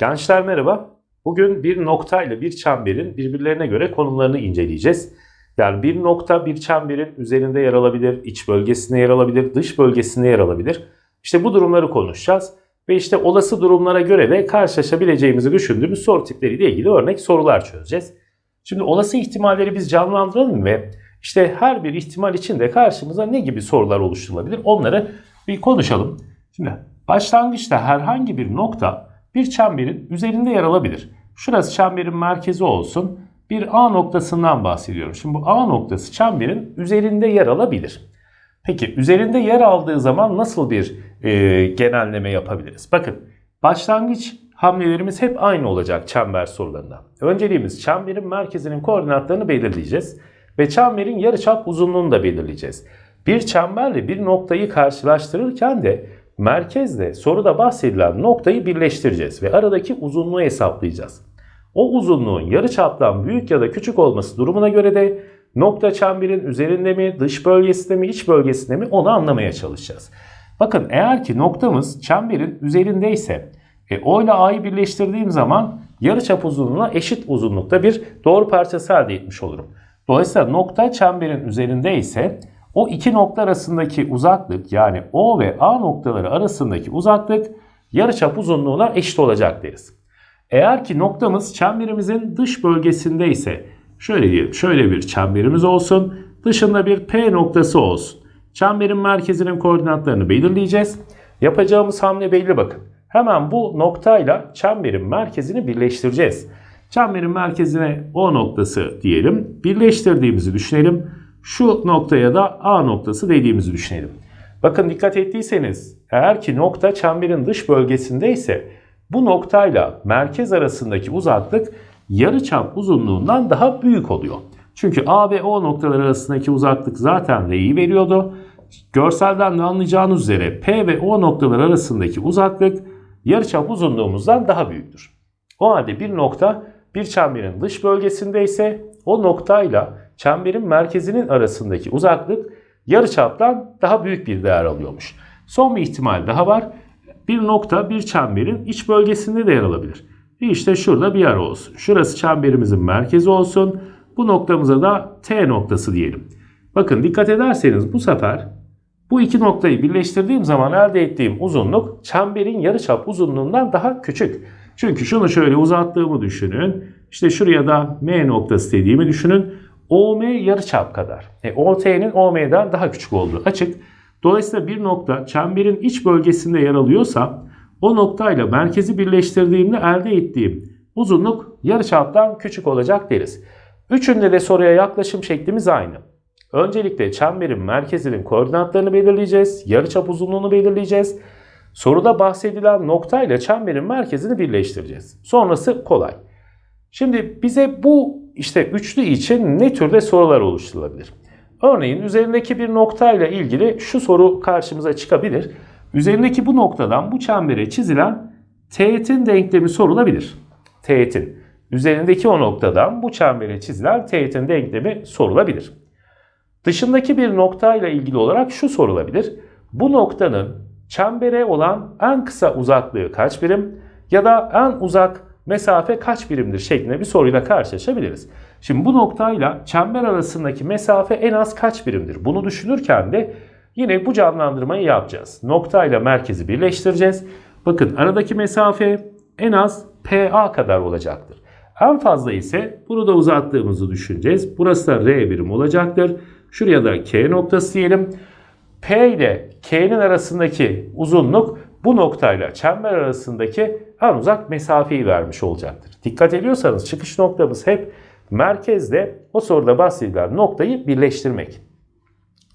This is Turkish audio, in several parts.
Gençler merhaba. Bugün bir nokta ile bir çemberin birbirlerine göre konumlarını inceleyeceğiz. Yani bir nokta bir çemberin üzerinde yer alabilir, iç bölgesinde yer alabilir, dış bölgesinde yer alabilir. İşte bu durumları konuşacağız. Ve işte olası durumlara göre de karşılaşabileceğimizi düşündüğümüz soru tipleriyle ilgili örnek sorular çözeceğiz. Şimdi olası ihtimalleri biz canlandıralım ve işte her bir ihtimal için de karşımıza ne gibi sorular oluşturulabilir onları bir konuşalım. Şimdi başlangıçta herhangi bir nokta bir çemberin üzerinde yer alabilir. Şurası çemberin merkezi olsun. Bir A noktasından bahsediyorum. Şimdi bu A noktası çemberin üzerinde yer alabilir. Peki üzerinde yer aldığı zaman nasıl bir e, genelleme yapabiliriz? Bakın başlangıç hamlelerimiz hep aynı olacak çember sorularında. Önceliğimiz çemberin merkezinin koordinatlarını belirleyeceğiz ve çemberin yarıçap uzunluğunu da belirleyeceğiz. Bir çemberle bir noktayı karşılaştırırken de merkezle soruda bahsedilen noktayı birleştireceğiz ve aradaki uzunluğu hesaplayacağız. O uzunluğun yarıçaptan büyük ya da küçük olması durumuna göre de nokta çemberin üzerinde mi, dış bölgesinde mi, iç bölgesinde mi onu anlamaya çalışacağız. Bakın eğer ki noktamız çemberin üzerindeyse e, O ile A'yı birleştirdiğim zaman yarıçap uzunluğuna eşit uzunlukta bir doğru parçası elde etmiş olurum. Dolayısıyla nokta çemberin üzerinde ise o iki nokta arasındaki uzaklık yani O ve A noktaları arasındaki uzaklık yarıçap uzunluğuna eşit olacak deriz. Eğer ki noktamız çemberimizin dış bölgesinde ise şöyle diyelim şöyle bir çemberimiz olsun. Dışında bir P noktası olsun. Çemberin merkezinin koordinatlarını belirleyeceğiz. Yapacağımız hamle belli bakın. Hemen bu noktayla çemberin merkezini birleştireceğiz. Çemberin merkezine O noktası diyelim. Birleştirdiğimizi düşünelim. Şu noktaya da A noktası dediğimizi düşünelim. Bakın dikkat ettiyseniz eğer ki nokta çemberin dış bölgesindeyse bu noktayla merkez arasındaki uzaklık yarıçap uzunluğundan daha büyük oluyor. Çünkü A ve O noktaları arasındaki uzaklık zaten R'yi veriyordu. Görselden de anlayacağınız üzere P ve O noktaları arasındaki uzaklık yarıçap uzunluğumuzdan daha büyüktür. O halde bir nokta bir çemberin dış bölgesindeyse o noktayla çemberin merkezinin arasındaki uzaklık yarıçaptan daha büyük bir değer alıyormuş. Son bir ihtimal daha var. Bir nokta bir çemberin iç bölgesinde de yer alabilir. İşte şurada bir yer olsun. Şurası çemberimizin merkezi olsun. Bu noktamıza da T noktası diyelim. Bakın dikkat ederseniz bu sefer bu iki noktayı birleştirdiğim zaman elde ettiğim uzunluk çemberin yarıçap uzunluğundan daha küçük. Çünkü şunu şöyle uzattığımı düşünün. İşte şuraya da M noktası dediğimi düşünün. OM yarıçap kadar. E, OT'nin OM'den daha küçük olduğu açık. Dolayısıyla bir nokta çemberin iç bölgesinde yer alıyorsa o noktayla merkezi birleştirdiğimde elde ettiğim uzunluk yarıçaptan küçük olacak deriz. Üçünde de soruya yaklaşım şeklimiz aynı. Öncelikle çemberin merkezinin koordinatlarını belirleyeceğiz. Yarıçap uzunluğunu belirleyeceğiz. Soruda bahsedilen noktayla çemberin merkezini birleştireceğiz. Sonrası kolay. Şimdi bize bu işte üçlü için ne türde sorular oluşturulabilir? Örneğin üzerindeki bir noktayla ilgili şu soru karşımıza çıkabilir. Üzerindeki bu noktadan bu çembere çizilen teğetin denklemi sorulabilir. Teğetin. Üzerindeki o noktadan bu çembere çizilen teğetin denklemi sorulabilir. Dışındaki bir noktayla ilgili olarak şu sorulabilir. Bu noktanın çembere olan en kısa uzaklığı kaç birim ya da en uzak mesafe kaç birimdir şeklinde bir soruyla karşılaşabiliriz. Şimdi bu noktayla çember arasındaki mesafe en az kaç birimdir? Bunu düşünürken de yine bu canlandırmayı yapacağız. Noktayla merkezi birleştireceğiz. Bakın aradaki mesafe en az PA kadar olacaktır. En fazla ise bunu da uzattığımızı düşüneceğiz. Burası da R birim olacaktır. Şuraya da K noktası diyelim. P ile K'nin arasındaki uzunluk bu noktayla çember arasındaki en uzak mesafeyi vermiş olacaktır. Dikkat ediyorsanız çıkış noktamız hep merkezde o soruda bahsedilen noktayı birleştirmek.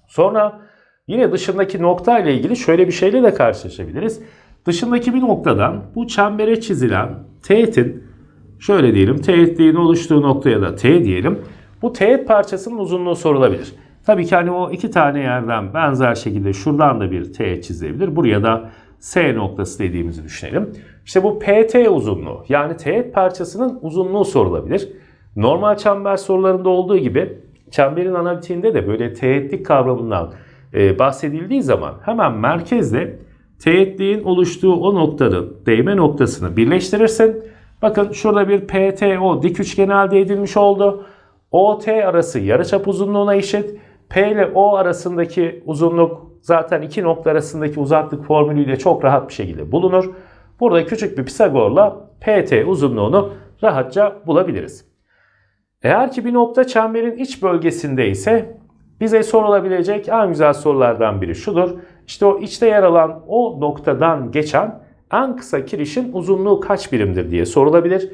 Sonra yine dışındaki nokta ile ilgili şöyle bir şeyle de karşılaşabiliriz. Dışındaki bir noktadan bu çembere çizilen teğetin şöyle diyelim teğetliğin oluştuğu noktaya da T diyelim. Bu teğet parçasının uzunluğu sorulabilir. Tabii ki hani o iki tane yerden benzer şekilde şuradan da bir teğet çizebilir. Buraya da S noktası dediğimizi düşünelim. İşte bu PT uzunluğu yani teğet parçasının uzunluğu sorulabilir. Normal çember sorularında olduğu gibi çemberin analitiğinde de böyle teğetlik kavramından e, bahsedildiği zaman hemen merkezle teğetliğin oluştuğu o noktanın değme noktasını birleştirirsin. Bakın şurada bir PTO dik üçgen elde edilmiş oldu. OT arası yarıçap uzunluğuna eşit. P ile O arasındaki uzunluk zaten iki nokta arasındaki uzaklık formülüyle çok rahat bir şekilde bulunur. Burada küçük bir Pisagor'la PT uzunluğunu rahatça bulabiliriz. Eğer ki bir nokta çemberin iç bölgesinde ise bize sorulabilecek en güzel sorulardan biri şudur. İşte o içte yer alan o noktadan geçen en kısa kirişin uzunluğu kaç birimdir diye sorulabilir.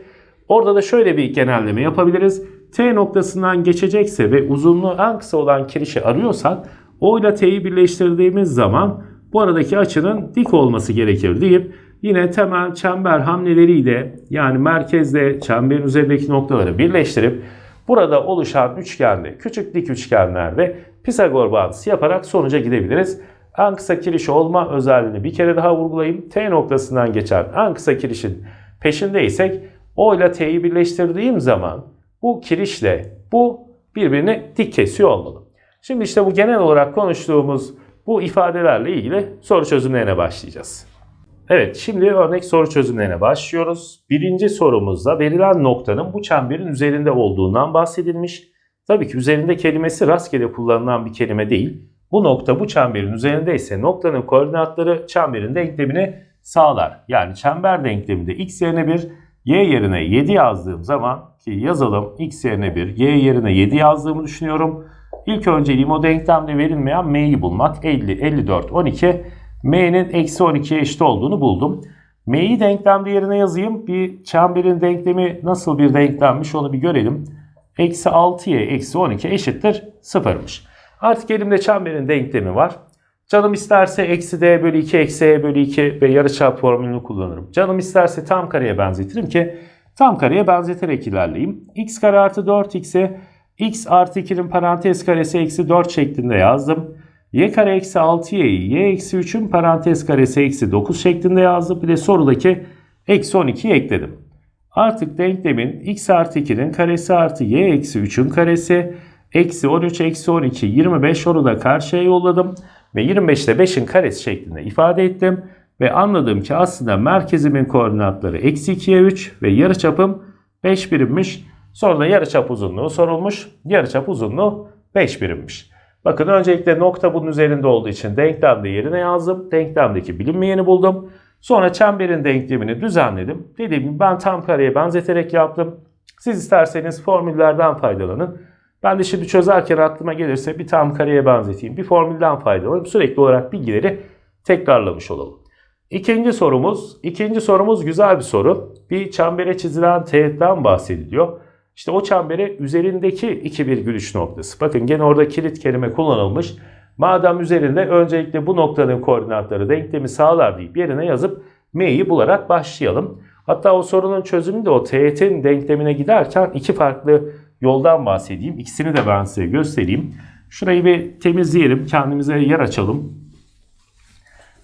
Orada da şöyle bir genelleme yapabiliriz. T noktasından geçecekse ve uzunluğu en kısa olan kirişi arıyorsak O ile T'yi birleştirdiğimiz zaman bu aradaki açının dik olması gerekir deyip yine temel çember hamleleriyle yani merkezde çemberin üzerindeki noktaları birleştirip burada oluşan üçgende küçük dik üçgenlerde Pisagor bağıntısı yaparak sonuca gidebiliriz. En kısa kiriş olma özelliğini bir kere daha vurgulayayım. T noktasından geçen en kısa kirişin peşindeysek O ile T'yi birleştirdiğim zaman bu kirişle bu birbirini dik kesiyor olmalı. Şimdi işte bu genel olarak konuştuğumuz bu ifadelerle ilgili soru çözümlerine başlayacağız. Evet şimdi örnek soru çözümlerine başlıyoruz. Birinci sorumuzda verilen noktanın bu çemberin üzerinde olduğundan bahsedilmiş. Tabii ki üzerinde kelimesi rastgele kullanılan bir kelime değil. Bu nokta bu çemberin üzerinde ise noktanın koordinatları çemberin denklemini sağlar. Yani çember denkleminde x yerine 1, y yerine 7 yazdığım zaman ki yazalım x yerine 1, y yerine 7 yazdığımı düşünüyorum. İlk önceliğim o denklemde verilmeyen m'yi bulmak. 50, 54, 12. m'nin eksi 12'ye eşit olduğunu buldum. m'yi denklemde yerine yazayım. Bir çemberin denklemi nasıl bir denklemmiş onu bir görelim. Eksi 6'ya eksi 12 eşittir 0'mış. Artık elimde çemberin denklemi var. Canım isterse eksi d bölü 2 eksi e bölü 2 ve yarıçap formülünü kullanırım. Canım isterse tam kareye benzetirim ki tam kareye benzeterek ilerleyeyim. x kare artı 4x'e x artı 2'nin parantez karesi eksi 4 şeklinde yazdım. y kare eksi 6y'yi y eksi 3'ün parantez karesi eksi 9 şeklinde yazdım. Bir de sorudaki eksi 12'yi ekledim. Artık denklemin x artı 2'nin karesi artı y eksi 3'ün karesi eksi 13 eksi 12 25 onu da karşıya yolladım. Ve 25 ile 5'in karesi şeklinde ifade ettim. Ve anladım ki aslında merkezimin koordinatları eksi 2'ye 3 ve yarıçapım 5 birimmiş. Sonra da yarıçap uzunluğu sorulmuş. Yarıçap uzunluğu 5 birimmiş. Bakın öncelikle nokta bunun üzerinde olduğu için denklemde yerine yazdım. Denklemdeki bilinmeyeni buldum. Sonra çemberin denklemini düzenledim. Dediğim gibi ben tam kareye benzeterek yaptım. Siz isterseniz formüllerden faydalanın. Ben de şimdi çözerken aklıma gelirse bir tam kareye benzeteyim. Bir formülden faydalanıp sürekli olarak bilgileri tekrarlamış olalım. İkinci sorumuz, ikinci sorumuz güzel bir soru. Bir çembere çizilen teğetten bahsediliyor. İşte o çembere üzerindeki iki virgül üç noktası. Bakın gene orada kilit kelime kullanılmış. Madem üzerinde öncelikle bu noktanın koordinatları denklemi sağlar deyip yerine yazıp m'yi bularak başlayalım. Hatta o sorunun çözümü de o teğetin denklemine giderken iki farklı yoldan bahsedeyim. İkisini de ben size göstereyim. Şurayı bir temizleyelim. Kendimize yer açalım.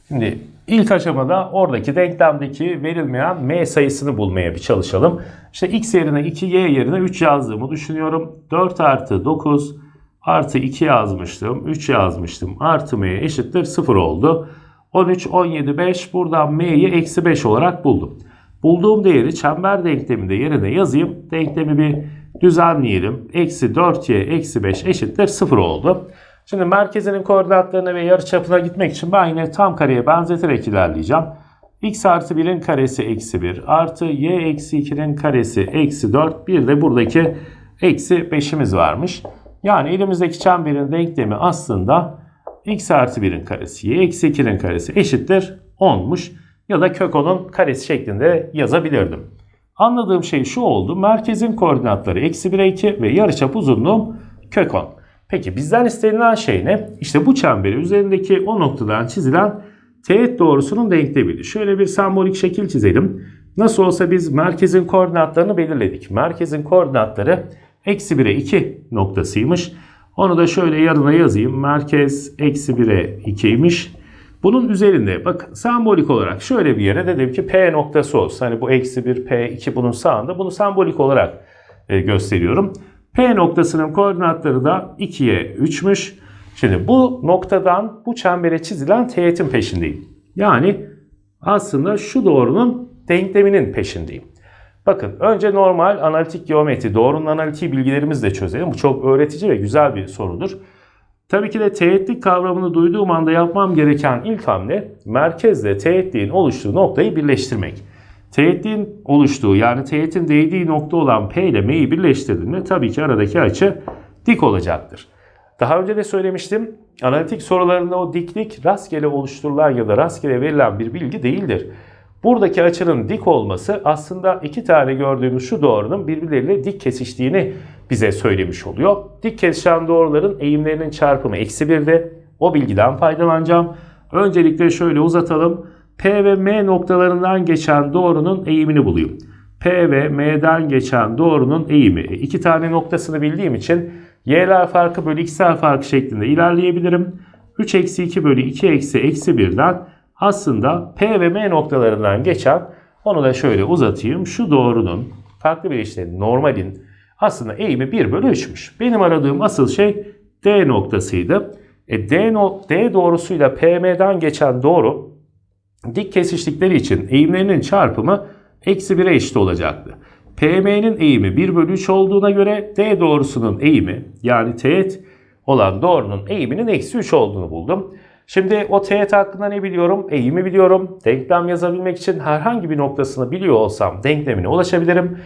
Şimdi ilk aşamada oradaki denklemdeki verilmeyen m sayısını bulmaya bir çalışalım. İşte x yerine 2, y yerine 3 yazdığımı düşünüyorum. 4 artı 9 artı 2 yazmıştım. 3 yazmıştım. Artı m eşittir 0 oldu. 13, 17, 5. Buradan m'yi eksi 5 olarak buldum. Bulduğum değeri çember denkleminde yerine yazayım. Denklemi bir düzenleyelim. Eksi 4y eksi 5 eşittir 0 oldu. Şimdi merkezinin koordinatlarına ve yarıçapına gitmek için ben yine tam kareye benzeterek ilerleyeceğim. x artı 1'in karesi eksi 1 artı y eksi 2'nin karesi eksi 4 bir de buradaki eksi 5'imiz varmış. Yani elimizdeki çemberin denklemi aslında x artı 1'in karesi y eksi 2'nin karesi eşittir 10'muş. Ya da kök 10'un karesi şeklinde yazabilirdim. Anladığım şey şu oldu. Merkezin koordinatları eksi 1'e 2 ve yarıçap uzunluğum kök 10. Peki bizden istenilen şey ne? İşte bu çemberi üzerindeki o noktadan çizilen teğet doğrusunun denklemiydi. Şöyle bir sembolik şekil çizelim. Nasıl olsa biz merkezin koordinatlarını belirledik. Merkezin koordinatları eksi 1'e 2 noktasıymış. Onu da şöyle yanına yazayım. Merkez eksi 1'e 2'ymiş. Bunun üzerinde bak sembolik olarak şöyle bir yere dedim ki P noktası olsun. Hani bu eksi 1 P2 bunun sağında. Bunu sembolik olarak e, gösteriyorum. P noktasının koordinatları da 2'ye 3'müş. Şimdi bu noktadan bu çembere çizilen teğetin peşindeyim. Yani aslında şu doğrunun denkleminin peşindeyim. Bakın önce normal analitik geometri, doğrunun analitiği bilgilerimizi de çözelim. Bu çok öğretici ve güzel bir sorudur. Tabii ki de teğetlik kavramını duyduğum anda yapmam gereken ilk hamle merkezle teğetliğin oluştuğu noktayı birleştirmek. Teğetliğin oluştuğu yani teğetin değdiği nokta olan P ile M'yi birleştirdiğimde tabii ki aradaki açı dik olacaktır. Daha önce de söylemiştim. Analitik sorularında o diklik rastgele oluşturulan ya da rastgele verilen bir bilgi değildir. Buradaki açının dik olması aslında iki tane gördüğümüz şu doğrunun birbirleriyle dik kesiştiğini bize söylemiş oluyor. Dik kesişen doğruların eğimlerinin çarpımı eksi 1'de. O bilgiden faydalanacağım. Öncelikle şöyle uzatalım. P ve M noktalarından geçen doğrunun eğimini bulayım. P ve M'den geçen doğrunun eğimi. E, iki tane noktasını bildiğim için y'ler farkı bölü x'ler farkı şeklinde ilerleyebilirim. 3 eksi 2 bölü 2 eksi eksi 1'den aslında P ve M noktalarından geçen onu da şöyle uzatayım. Şu doğrunun farklı bir işte normalin aslında eğimi 1 bölü 3'müş. Benim aradığım asıl şey D noktasıydı. E D, no D doğrusuyla PM'den geçen doğru dik kesiştikleri için eğimlerinin çarpımı eksi 1'e eşit olacaktı. PM'nin eğimi 1 bölü 3 olduğuna göre D doğrusunun eğimi yani teğet olan doğrunun eğiminin eksi 3 olduğunu buldum. Şimdi o teğet hakkında ne biliyorum? Eğimi biliyorum. Denklem yazabilmek için herhangi bir noktasını biliyor olsam denklemine ulaşabilirim.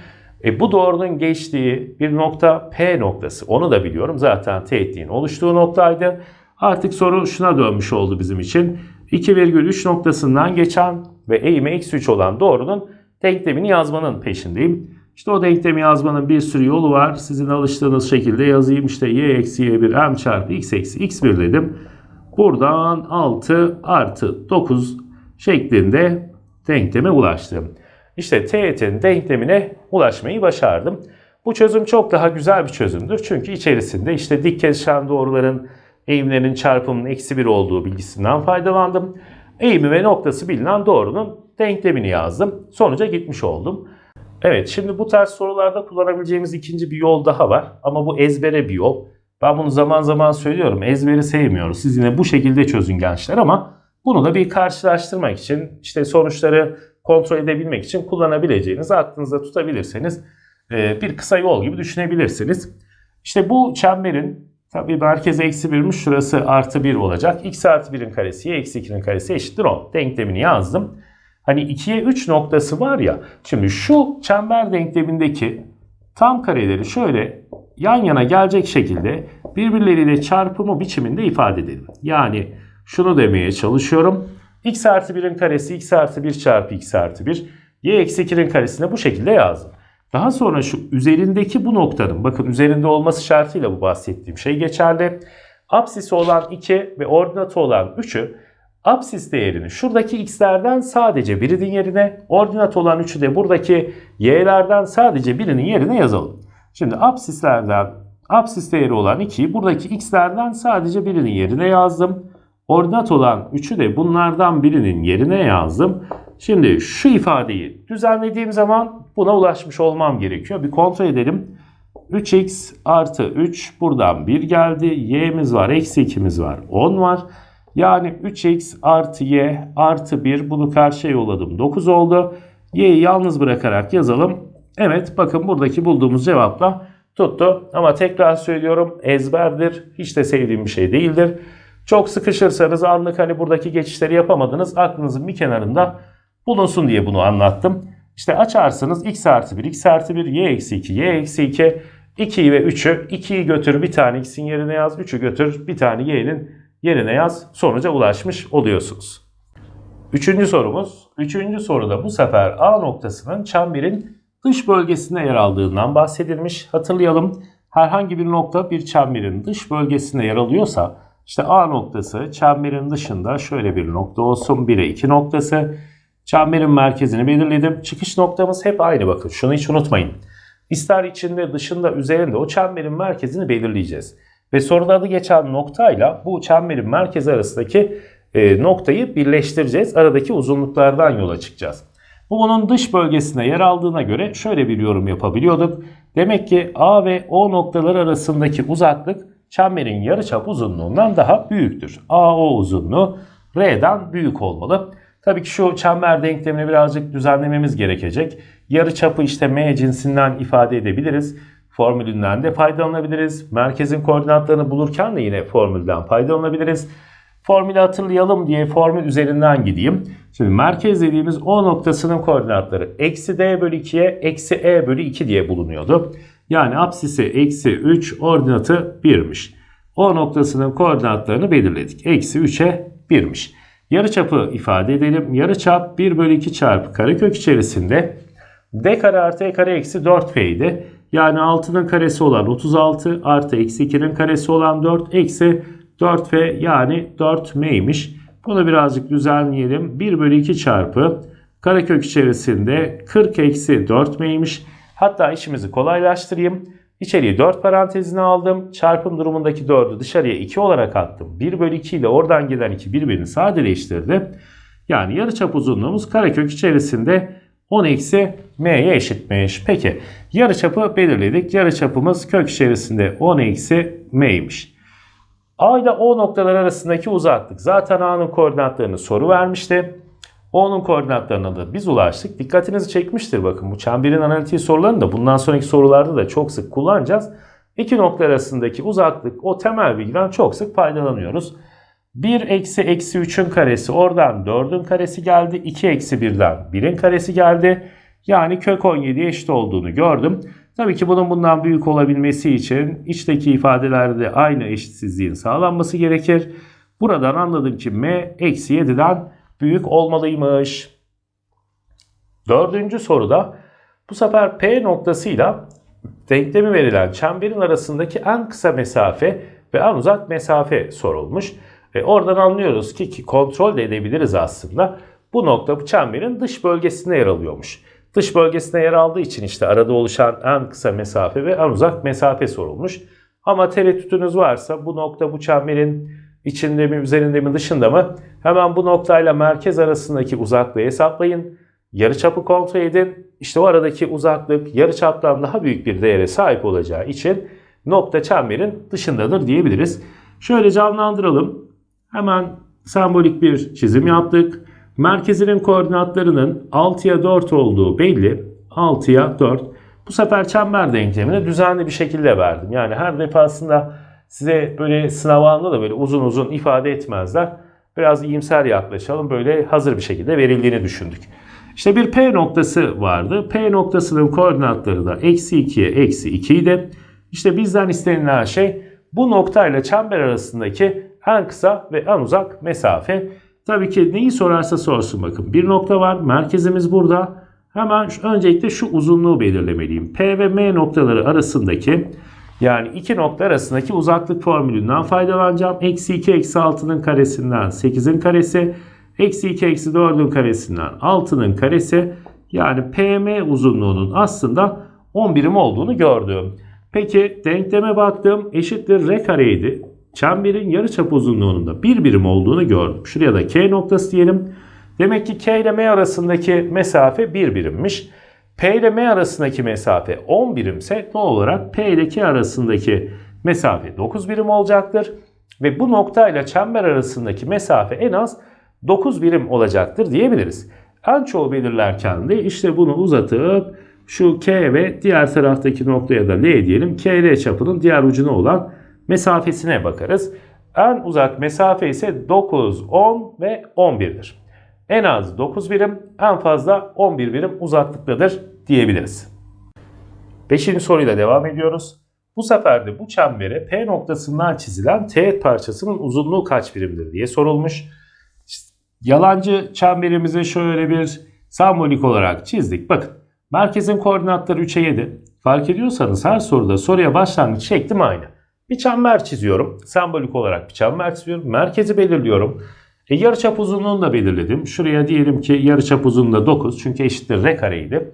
E, bu doğrunun geçtiği bir nokta P noktası. Onu da biliyorum. Zaten teğetliğin oluştuğu noktaydı. Artık soru şuna dönmüş oldu bizim için. 2,3 noktasından geçen ve eğimi eksi 3 olan doğrunun denklemini yazmanın peşindeyim. İşte o denklemi yazmanın bir sürü yolu var. Sizin alıştığınız şekilde yazayım. İşte y eksi y1 m çarpı x eksi x1 dedim. Buradan 6 artı 9 şeklinde denkleme ulaştım. İşte teğetin denklemine ulaşmayı başardım. Bu çözüm çok daha güzel bir çözümdür. Çünkü içerisinde işte dik kesişen doğruların eğimlerinin çarpımının eksi 1 olduğu bilgisinden faydalandım. Eğimi ve noktası bilinen doğrunun denklemini yazdım. Sonuca gitmiş oldum. Evet şimdi bu tarz sorularda kullanabileceğimiz ikinci bir yol daha var. Ama bu ezbere bir yol. Ben bunu zaman zaman söylüyorum. Ezberi sevmiyoruz. Siz yine bu şekilde çözün gençler ama bunu da bir karşılaştırmak için işte sonuçları kontrol edebilmek için kullanabileceğiniz aklınızda tutabilirseniz e, bir kısa yol gibi düşünebilirsiniz. İşte bu çemberin tabii merkez eksi 1'miş şurası artı 1 olacak. x artı 1'in karesi eksi 2'nin karesi eşittir 10. Denklemini yazdım. Hani 2'ye 3 noktası var ya. Şimdi şu çember denklemindeki tam kareleri şöyle yan yana gelecek şekilde birbirleriyle çarpımı biçiminde ifade edelim. Yani şunu demeye çalışıyorum. x artı 1'in karesi x artı 1 çarpı x artı 1. y eksi 2'nin karesine bu şekilde yazdım. Daha sonra şu üzerindeki bu noktanın bakın üzerinde olması şartıyla bu bahsettiğim şey geçerli. Apsisi olan 2 ve ordinatı olan 3'ü Apsis değerini şuradaki x'lerden sadece birinin yerine, ordinat olan 3'ü de buradaki y'lerden sadece birinin yerine yazalım. Şimdi apsislerden apsis değeri olan 2'yi buradaki x'lerden sadece birinin yerine yazdım. Ordinat olan 3'ü de bunlardan birinin yerine yazdım. Şimdi şu ifadeyi düzenlediğim zaman buna ulaşmış olmam gerekiyor. Bir kontrol edelim. 3x artı 3 buradan 1 geldi. y'miz var eksi 2'miz var 10 var. Yani 3x artı y artı 1 bunu karşıya yolladım 9 oldu. y'yi yalnız bırakarak yazalım. Evet bakın buradaki bulduğumuz cevapla tuttu. Ama tekrar söylüyorum ezberdir. Hiç de sevdiğim bir şey değildir. Çok sıkışırsanız anlık hani buradaki geçişleri yapamadınız. Aklınızın bir kenarında bulunsun diye bunu anlattım. İşte açarsınız x artı 1, x artı 1, y eksi 2, y eksi 2, 2'yi ve 3'ü 2'yi götür bir tane x'in yerine yaz, 3'ü götür bir tane y'nin yerine yaz. Sonuca ulaşmış oluyorsunuz. Üçüncü sorumuz. Üçüncü soruda bu sefer A noktasının çemberin dış bölgesinde yer aldığından bahsedilmiş. Hatırlayalım herhangi bir nokta bir çemberin dış bölgesinde yer alıyorsa işte A noktası çemberin dışında şöyle bir nokta olsun. 1'e 2 noktası. Çemberin merkezini belirledim. Çıkış noktamız hep aynı bakın. Şunu hiç unutmayın. İster içinde, dışında, üzerinde o çemberin merkezini belirleyeceğiz. Ve soruda adı geçen noktayla bu çemberin merkezi arasındaki e, noktayı birleştireceğiz. Aradaki uzunluklardan yola çıkacağız. Bu bunun dış bölgesine yer aldığına göre şöyle bir yorum yapabiliyorduk. Demek ki A ve O noktalar arasındaki uzaklık çemberin yarıçap uzunluğundan daha büyüktür. AO uzunluğu R'den büyük olmalı. Tabii ki şu çember denklemini birazcık düzenlememiz gerekecek. Yarı çapı işte m cinsinden ifade edebiliriz. Formülünden de faydalanabiliriz. Merkezin koordinatlarını bulurken de yine formülden faydalanabiliriz. Formülü hatırlayalım diye formül üzerinden gideyim. Şimdi merkez dediğimiz O noktasının koordinatları eksi D bölü 2'ye eksi E bölü 2 diye bulunuyordu. Yani apsisi eksi 3 ordinatı 1'miş. O noktasının koordinatlarını belirledik. Eksi 3'e 1'miş. Yarıçapı ifade edelim. Yarıçap 1 bölü 2 çarpı karekök içerisinde D kare artı E kare eksi 4F idi. Yani 6'nın karesi olan 36 artı eksi 2'nin karesi olan 4 eksi 4F yani 4M'ymiş. Bunu birazcık düzenleyelim. 1 bölü 2 çarpı karekök içerisinde 40 eksi 4M'ymiş. Hatta işimizi kolaylaştırayım. İçeriği 4 parantezine aldım. Çarpım durumundaki 4'ü dışarıya 2 olarak attım. 1 bölü 2 ile oradan gelen 2 birbirini sadeleştirdi. Yani yarıçap uzunluğumuz karekök içerisinde 10 eksi m'ye eşitmiş. Peki yarıçapı belirledik. Yarıçapımız kök içerisinde 10 eksi m'ymiş. A ile O noktalar arasındaki uzaklık. Zaten A'nın koordinatlarını soru vermişti. O'nun koordinatlarına da biz ulaştık. Dikkatinizi çekmiştir bakın bu çemberin analitiği sorularını da bundan sonraki sorularda da çok sık kullanacağız. İki nokta arasındaki uzaklık o temel bilgiden çok sık faydalanıyoruz. 1 eksi eksi 3'ün karesi oradan 4'ün karesi geldi. 2 eksi 1'den 1'in karesi geldi. Yani kök 17'ye eşit olduğunu gördüm. Tabii ki bunun bundan büyük olabilmesi için içteki ifadelerde aynı eşitsizliğin sağlanması gerekir. Buradan anladım ki m eksi 7'den büyük olmalıymış. Dördüncü soruda bu sefer P noktasıyla denklemi verilen çemberin arasındaki en kısa mesafe ve en uzak mesafe sorulmuş. E oradan anlıyoruz ki, ki kontrol de edebiliriz aslında. Bu nokta bu çemberin dış bölgesinde yer alıyormuş. Dış bölgesinde yer aldığı için işte arada oluşan en kısa mesafe ve en uzak mesafe sorulmuş. Ama tereddütünüz varsa bu nokta bu çemberin içinde mi üzerinde mi dışında mı hemen bu noktayla merkez arasındaki uzaklığı hesaplayın. Yarıçapı kontrol edin. İşte o aradaki uzaklık yarıçaptan daha büyük bir değere sahip olacağı için nokta çemberin dışındadır diyebiliriz. Şöyle canlandıralım. Hemen sembolik bir çizim yaptık. Merkezinin koordinatlarının 6'ya 4 olduğu belli. 6'ya 4. Bu sefer çember denklemini düzenli bir şekilde verdim. Yani her defasında size böyle sınav anında da böyle uzun uzun ifade etmezler. Biraz iyimser yaklaşalım. Böyle hazır bir şekilde verildiğini düşündük. İşte bir P noktası vardı. P noktasının koordinatları da eksi 2'ye eksi 2 idi. İşte bizden istenilen şey bu noktayla çember arasındaki en kısa ve en uzak mesafe. Tabii ki neyi sorarsa sorsun bakın. Bir nokta var. Merkezimiz burada. Hemen öncelikle şu uzunluğu belirlemeliyim. P ve M noktaları arasındaki yani iki nokta arasındaki uzaklık formülünden faydalanacağım. Eksi 2 eksi 6'nın karesinden 8'in karesi. Eksi 2 eksi 4'ün karesinden 6'nın karesi. Yani PM uzunluğunun aslında 10 birim olduğunu gördüm. Peki denkleme baktım eşittir R kareydi. Çemberin yarıçap uzunluğunun da 1 birim olduğunu gördüm. Şuraya da K noktası diyelim. Demek ki K ile M arasındaki mesafe 1 birimmiş. P ile M arasındaki mesafe 10 birimse ne olarak P ile K arasındaki mesafe 9 birim olacaktır. Ve bu nokta ile çember arasındaki mesafe en az 9 birim olacaktır diyebiliriz. En çoğu belirlerken de işte bunu uzatıp şu K ve diğer taraftaki noktaya da L diyelim. KL çapının diğer ucuna olan mesafesine bakarız. En uzak mesafe ise 9, 10 ve 11'dir. En az 9 birim, en fazla 11 birim uzaklıktadır diyebiliriz. Beşinci soruyla devam ediyoruz. Bu sefer de bu çembere P noktasından çizilen teğet parçasının uzunluğu kaç birimdir diye sorulmuş. Yalancı çemberimizi şöyle bir sembolik olarak çizdik. Bakın merkezin koordinatları 3'e 7. Fark ediyorsanız her soruda soruya başlangıç şeklim aynı. Bir çember çiziyorum. Sembolik olarak bir çember çiziyorum. Merkezi belirliyorum. E, yarıçap uzunluğunu da belirledim. Şuraya diyelim ki yarıçap uzunluğu 9 çünkü eşittir r kareydi.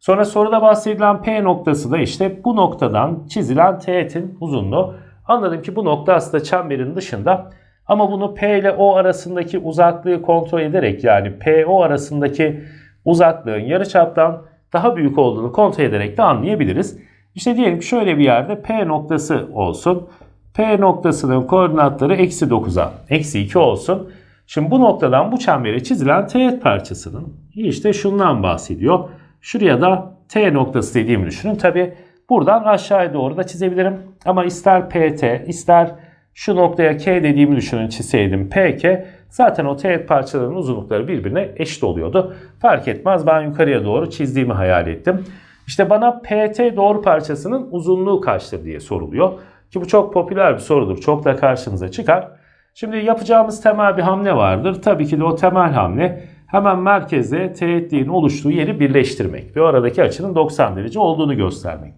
Sonra soruda bahsedilen P noktası da işte bu noktadan çizilen teğetin uzunluğu. Anladım ki bu nokta aslında çemberin dışında ama bunu P ile O arasındaki uzaklığı kontrol ederek yani PO arasındaki uzaklığın yarıçaptan daha büyük olduğunu kontrol ederek de anlayabiliriz. İşte diyelim ki şöyle bir yerde P noktası olsun. P noktasının koordinatları eksi 9'a eksi 2 olsun. Şimdi bu noktadan bu çembere çizilen teğet parçasının işte şundan bahsediyor. Şuraya da T noktası dediğimi düşünün. Tabi buradan aşağıya doğru da çizebilirim. Ama ister PT ister şu noktaya K dediğimi düşünün çizseydim PK zaten o teğet parçalarının uzunlukları birbirine eşit oluyordu. Fark etmez ben yukarıya doğru çizdiğimi hayal ettim. İşte bana PT doğru parçasının uzunluğu kaçtır diye soruluyor. Ki bu çok popüler bir sorudur. Çok da karşınıza çıkar. Şimdi yapacağımız temel bir hamle vardır. Tabii ki de o temel hamle hemen merkezde teğetliğin oluştuğu yeri birleştirmek ve aradaki açının 90 derece olduğunu göstermek.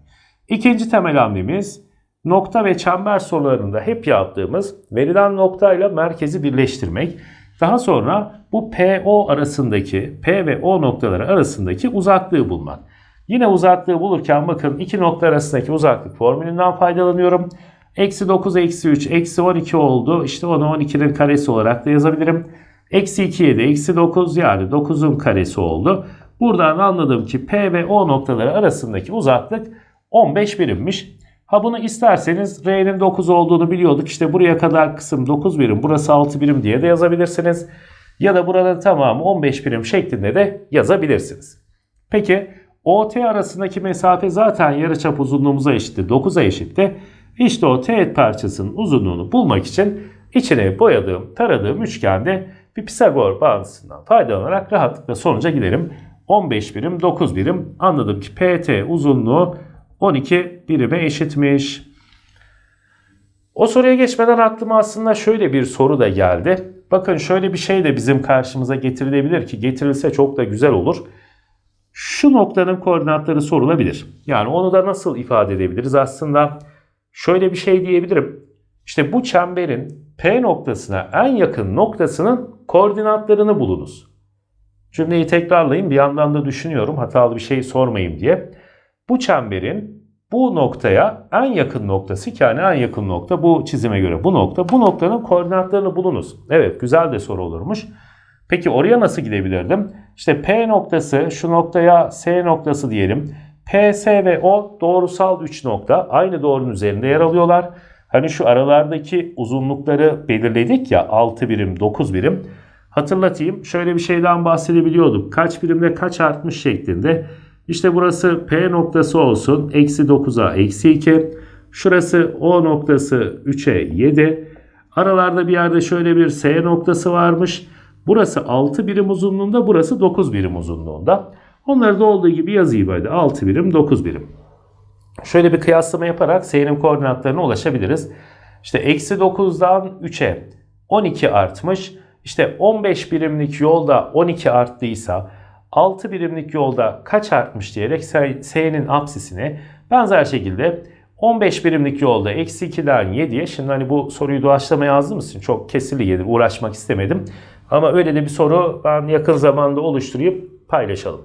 İkinci temel hamlemiz nokta ve çember sorularında hep yaptığımız verilen noktayla merkezi birleştirmek. Daha sonra bu PO arasındaki P ve O noktaları arasındaki uzaklığı bulmak. Yine uzaklığı bulurken bakın iki nokta arasındaki uzaklık formülünden faydalanıyorum. Eksi 9, eksi 3, eksi 12 oldu. İşte onu 12'nin karesi olarak da yazabilirim. Eksi 2'ye de eksi 9 yani 9'un karesi oldu. Buradan anladım ki P ve O noktaları arasındaki uzaklık 15 birimmiş. Ha bunu isterseniz R'nin 9 olduğunu biliyorduk. İşte buraya kadar kısım 9 birim, burası 6 birim diye de yazabilirsiniz. Ya da buranın tamamı 15 birim şeklinde de yazabilirsiniz. Peki OT arasındaki mesafe zaten yarıçap uzunluğumuza eşitti. 9'a eşitti. İşte o teğet parçasının uzunluğunu bulmak için içine boyadığım, taradığım üçgende bir Pisagor bağıntısından faydalanarak rahatlıkla sonuca giderim. 15 birim, 9 birim. Anladım ki PT uzunluğu 12 birime eşitmiş. O soruya geçmeden aklıma aslında şöyle bir soru da geldi. Bakın şöyle bir şey de bizim karşımıza getirilebilir ki getirilse çok da güzel olur. Şu noktanın koordinatları sorulabilir. Yani onu da nasıl ifade edebiliriz? Aslında şöyle bir şey diyebilirim. İşte bu çemberin P noktasına en yakın noktasının koordinatlarını bulunuz. Cümleyi tekrarlayayım bir yandan da düşünüyorum hatalı bir şey sormayayım diye. Bu çemberin bu noktaya en yakın noktası ki yani en yakın nokta bu çizime göre bu nokta. Bu noktanın koordinatlarını bulunuz. Evet güzel de soru olurmuş. Peki oraya nasıl gidebilirdim? İşte P noktası şu noktaya S noktası diyelim. P, S ve O doğrusal 3 nokta aynı doğrunun üzerinde yer alıyorlar. Hani şu aralardaki uzunlukları belirledik ya 6 birim 9 birim. Hatırlatayım şöyle bir şeyden bahsedebiliyorduk. Kaç birimde kaç artmış şeklinde. İşte burası P noktası olsun. Eksi 9'a eksi 2. Şurası O noktası 3'e 7. Aralarda bir yerde şöyle bir S noktası varmış. Burası 6 birim uzunluğunda, burası 9 birim uzunluğunda. Onları da olduğu gibi yazayım hadi. 6 birim, 9 birim. Şöyle bir kıyaslama yaparak S'nin koordinatlarına ulaşabiliriz. İşte eksi 9'dan 3'e 12 artmış. İşte 15 birimlik yolda 12 arttıysa 6 birimlik yolda kaç artmış diyerek S'nin apsisini benzer şekilde 15 birimlik yolda eksi 2'den 7'ye şimdi hani bu soruyu doğaçlama yazdı mısın? Çok kesili gelir uğraşmak istemedim. Ama öyle de bir soru ben yakın zamanda oluşturup paylaşalım.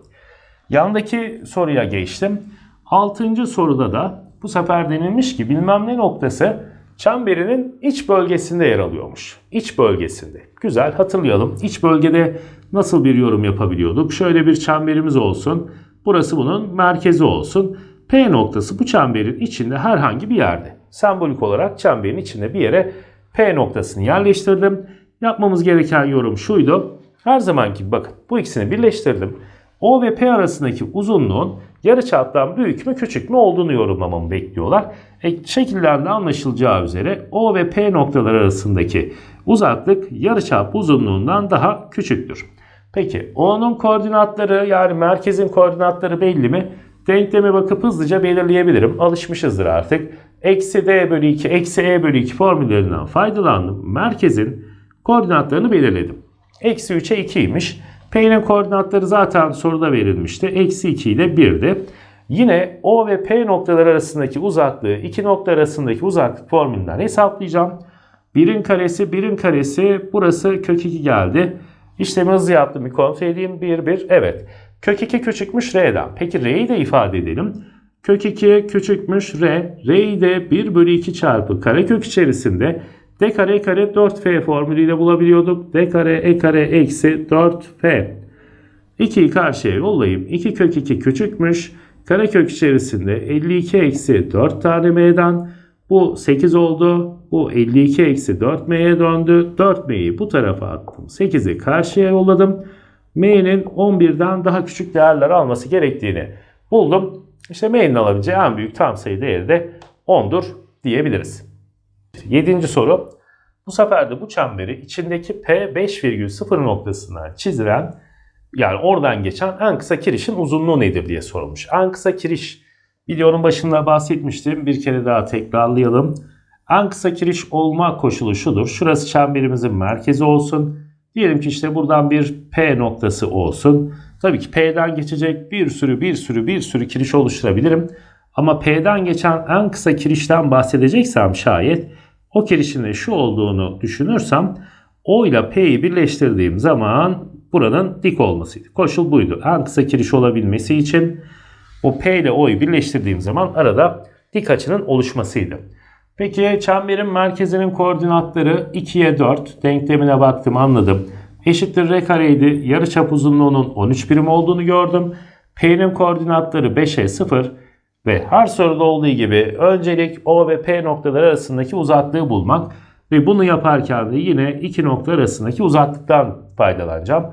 Yandaki soruya geçtim. Altıncı soruda da bu sefer denilmiş ki bilmem ne noktası çemberinin iç bölgesinde yer alıyormuş. İç bölgesinde. Güzel hatırlayalım. İç bölgede nasıl bir yorum yapabiliyorduk? Şöyle bir çemberimiz olsun. Burası bunun merkezi olsun. P noktası bu çemberin içinde herhangi bir yerde. Sembolik olarak çemberin içinde bir yere P noktasını yerleştirdim. Yapmamız gereken yorum şuydu. Her zamanki bakın bu ikisini birleştirdim. O ve P arasındaki uzunluğun yarıçaptan büyük mü küçük mü olduğunu yorumlamamı bekliyorlar. E, şekilden de anlaşılacağı üzere O ve P noktaları arasındaki uzaklık yarıçap uzunluğundan daha küçüktür. Peki O'nun koordinatları yani merkezin koordinatları belli mi? Denkleme bakıp hızlıca belirleyebilirim. Alışmışızdır artık. Eksi D bölü 2, eksi E bölü 2 formüllerinden faydalandım. Merkezin koordinatlarını belirledim. Eksi 3'e 2'ymiş. P'nin koordinatları zaten soruda verilmişti. Eksi 2 ile 1'di. Yine O ve P noktaları arasındaki uzaklığı, iki nokta arasındaki uzaklık formülünden hesaplayacağım. 1'in karesi, 1'in karesi, burası kök 2 geldi. İşlemi hızlı yaptım bir kontrol edeyim. 1, 1, evet. Kök 2 küçükmüş R'den. Peki R'yi de ifade edelim. Kök 2 küçükmüş R. R'yi de 1 bölü 2 çarpı karekök içerisinde d kare kare 4f formülüyle bulabiliyorduk. d kare e kare eksi 4f. 2'yi karşıya yollayayım. 2 kök 2 küçükmüş. Karekök içerisinde 52 eksi 4 tane m'den Bu 8 oldu. Bu 52 eksi 4m'ye döndü. 4m'yi bu tarafa attım. 8'i karşıya yolladım. m'nin 11'den daha küçük değerler alması gerektiğini buldum. İşte m'nin alabileceği en büyük tam sayı değeri de 10'dur diyebiliriz. Yedinci soru. Bu sefer de bu çemberi içindeki P 5,0 noktasına çizilen yani oradan geçen en kısa kirişin uzunluğu nedir diye sorulmuş. En kısa kiriş videonun başında bahsetmiştim. Bir kere daha tekrarlayalım. En kısa kiriş olma koşulu şudur. Şurası çemberimizin merkezi olsun. Diyelim ki işte buradan bir P noktası olsun. Tabii ki P'den geçecek bir sürü bir sürü bir sürü kiriş oluşturabilirim. Ama P'den geçen en kısa kirişten bahsedeceksem şayet o kirişin de şu olduğunu düşünürsem O ile P'yi birleştirdiğim zaman buranın dik olmasıydı. Koşul buydu. En kısa kiriş olabilmesi için o P ile O'yu birleştirdiğim zaman arada dik açının oluşmasıydı. Peki çemberin merkezinin koordinatları 2'ye 4. Denklemine baktım anladım. Eşittir r kareydi. Yarıçap uzunluğunun 13 birim olduğunu gördüm. P'nin koordinatları 5'e 0 ve her soruda olduğu gibi öncelik O ve P noktaları arasındaki uzaklığı bulmak ve bunu yaparken de yine iki nokta arasındaki uzaklıktan faydalanacağım.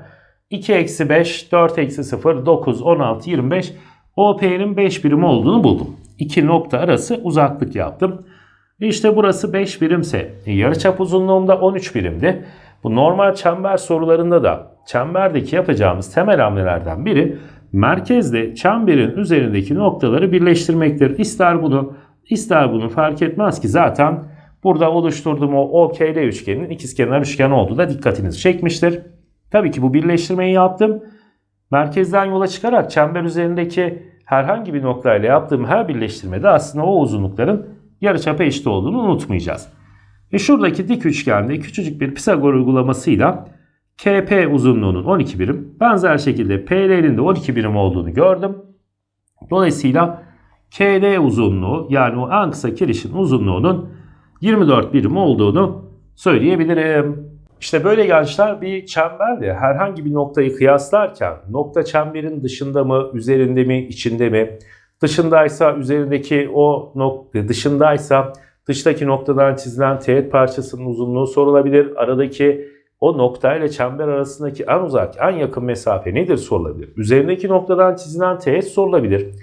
2 eksi 5, 4 eksi 0, 9, 16, 25 OP'nin 5 birim olduğunu buldum. İki nokta arası uzaklık yaptım. İşte burası 5 birimse yarıçap uzunluğumda 13 birimdi. Bu normal çember sorularında da çemberdeki yapacağımız temel hamlelerden biri merkezde çemberin üzerindeki noktaları birleştirmektir. İster bunu ister bunu fark etmez ki zaten burada oluşturduğum o OKL üçgenin ikizkenar üçgen olduğu da dikkatinizi çekmiştir. Tabii ki bu birleştirmeyi yaptım. Merkezden yola çıkarak çember üzerindeki herhangi bir noktayla yaptığım her birleştirmede aslında o uzunlukların yarıçapa eşit olduğunu unutmayacağız. Ve şuradaki dik üçgende küçücük bir Pisagor uygulamasıyla KP uzunluğunun 12 birim, benzer şekilde PL'nin de 12 birim olduğunu gördüm. Dolayısıyla KL uzunluğu yani o en kısa kirişin uzunluğunun 24 birim olduğunu söyleyebilirim. İşte böyle gençler bir çemberde herhangi bir noktayı kıyaslarken nokta çemberin dışında mı, üzerinde mi, içinde mi? Dışındaysa üzerindeki o nokta, dışındaysa dıştaki noktadan çizilen teğet parçasının uzunluğu sorulabilir. Aradaki o noktayla çember arasındaki en uzak, en yakın mesafe nedir sorulabilir. Üzerindeki noktadan çizilen teğet sorulabilir.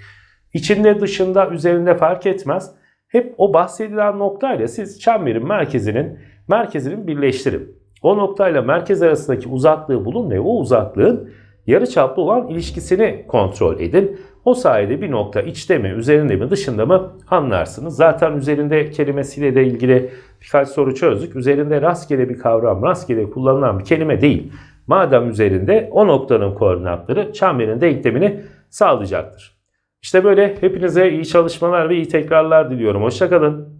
İçinde, dışında, üzerinde fark etmez. Hep o bahsedilen noktayla siz çemberin merkezinin merkezinin birleştirin. O noktayla merkez arasındaki uzaklığı bulun ve o uzaklığın yarıçaplı olan ilişkisini kontrol edin. O sayede bir nokta içte mi, üzerinde mi, dışında mı anlarsınız. Zaten üzerinde kelimesiyle de ilgili birkaç soru çözdük. Üzerinde rastgele bir kavram, rastgele kullanılan bir kelime değil. Madem üzerinde o noktanın koordinatları çemberin denklemini sağlayacaktır. İşte böyle hepinize iyi çalışmalar ve iyi tekrarlar diliyorum. Hoşçakalın.